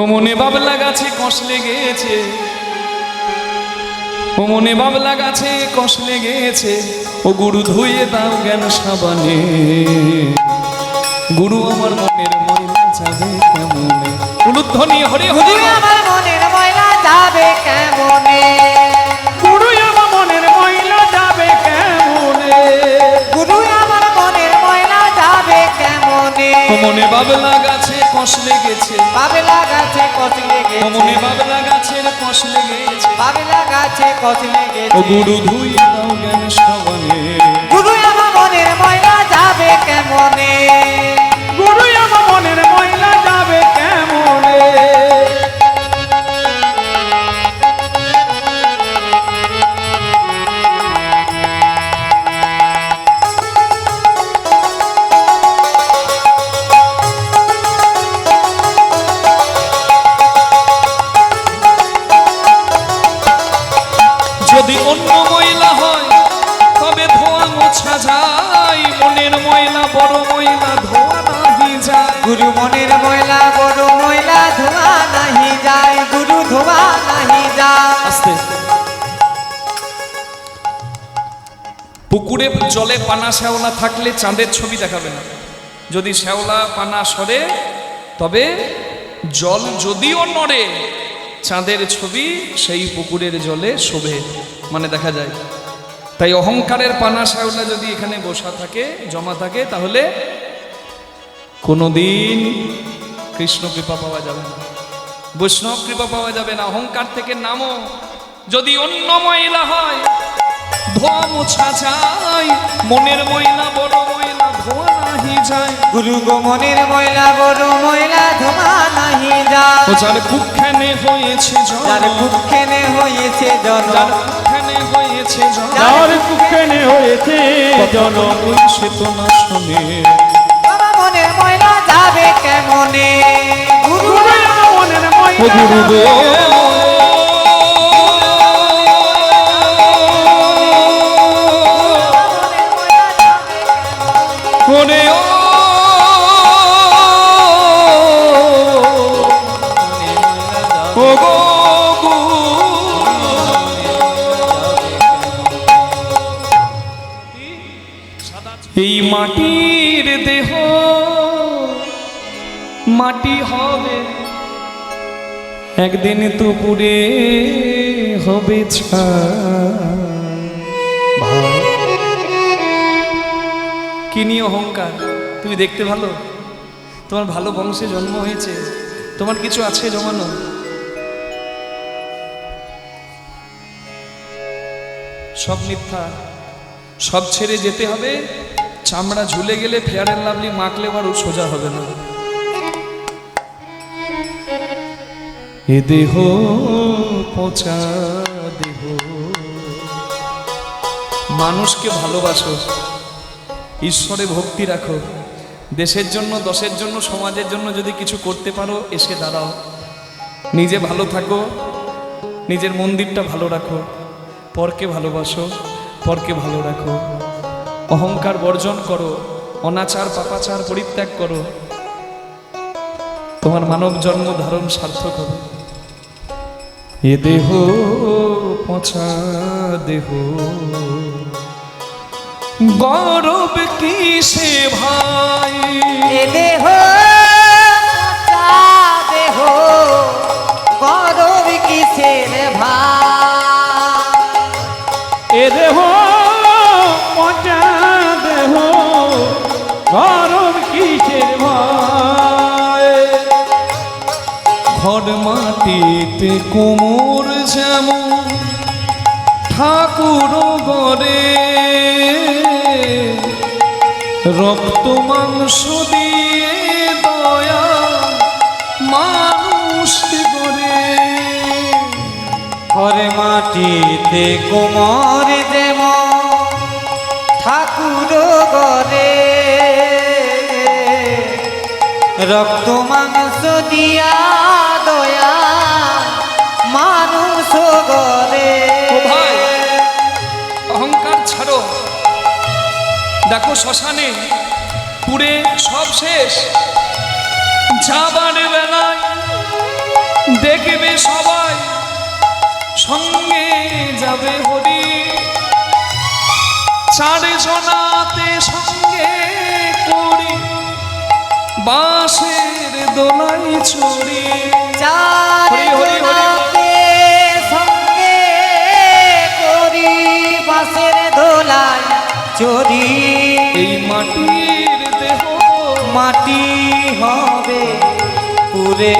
ও মনে বাবলা গাছে কষ লেগেছে। ও মনে বাবলা গাছে কষ লেগেছে। ও গুরু ধুয়ে দাও জ্ঞান সাবানে। গুরু আমার মনের ময়লা যাবে কেমনে? উলুধ্বনি হরে হরে। আমার মনের ময়লা যাবে কেমনে? গুরু আমার মনের ময়লা যাবে কেমনে? গুরু আমার মনের ময়লা যাবে কেমনে? ও মনে বাবলা গাছে কষ লেগেছে। বাবেলা গাছে কষ লেগেছে। মনে বাবেলা গাছের কষ লেগেছে। বাবেলা গাছে কষ লেগেছে। গেছে গুরু ধুয়ে দাও জ্ঞান শ্রবণে। গুরু আমার মনের ময়লা যাবে কেমনে? যদি অন্য ময়লা হয় তবে ধোয়া মোছা যায়। মনের ময়লা বড় ময়লা ধোয়া নাহি যায়। গুরু মনের ময়লা বড় ময়লা ধোয়া নাহি যায়। গুরু ধোয়া নাহি যায়। আস্তে। পুকুরে জলে পানা শ্যাওলা থাকলে চাঁদের ছবি দেখাবে না। যদি শ্যাওলা পানা সরে তবে জল যদিও নড়ে চাঁদের ছবি সেই পুকুরের জলে শোভে মানে দেখা যায়। তাই অহংকারের পানা শ্যাওলা যদি এখানে বসা থাকে জমা থাকে তাহলে কোনোদিন কৃষ্ণ কৃপা পাওয়া যাবে না। বৈষ্ণব কৃপা পাওয়া যাবে না অহংকার থেকে নামো। যদি অন্য ময়লা হয় ধোয়া মোছা যায় মনের ময়লা বড় ময়লা ধোয়া নাহি যায়। গুরু গো মনের ময়লা বড় ময়লা ধোয়া নাহি যায়। যার হয়েছে যার কুক্ষেনে হয়েছে জন যার কুক্ষানে হয়েছে জন যার কুকেনে হয়েছে জন সে তো না শোনে। আমার মনের ময়লা যাবে কেমনে? গুরু মনের ময়লা গুরু গো ওরে এই মাটির দেহ, মাটি হবে। একদিন তো পুরে হবে। কি নিয়ে অহংকার? তুমি দেখতে ভালো? তোমার ভালো বংশে জন্ম হয়েছে। তোমার কিছু আছে জমানো? সব মিথ্যা। সব ছেড়ে যেতে হবে। চামড়া ঝুলে গেলে ফেয়ার অ্যান্ড লাভলি মাখলে আবার সোজা হবে না। এ দেহ পচা দেহ। মানুষকে ভালোবাসো। ঈশ্বরে ভক্তি রাখো। দেশের জন্য, দশের জন্য, সমাজের জন্য যদি কিছু করতে পারো, এসে দাঁড়াও। নিজে ভালো থাকো। নিজের মন্দিরটা ভালো রাখো। পরকে ভালোবাসো, পরকে ভালো রাখো। অহংকার বর্জন করো, অনাচার, পাপাচার পরিত্যাগ করো। তোমার মানব জন্ম ধারণ সার্থক হবে। এ দেহ পচা দেহ। গৌরব কিসে ভাই? এ দেহ মাটিতে কোমর যেমন ঠাকুর গড়ে, রক্ত মাংস দিয়ে দয়া মানুষ গড়ে। ঘরে মাটিতে কোমর দেম ঠাকুর গরে রক্ত মাংস দিয়া দেখো শ্মশানে, পুরে সব শেষ। যাবার বেলায়, দেখবে সবাই। সঙ্গে যাবে হরি। চারে জনাতে সঙ্গে করি। বাঁশের দোলাই ছড়ি হরি, হরি, হরি। সঙ্গে করি বাঁশের দোলায় চরি এই মাটির দেহ মাটি হবে পুরে।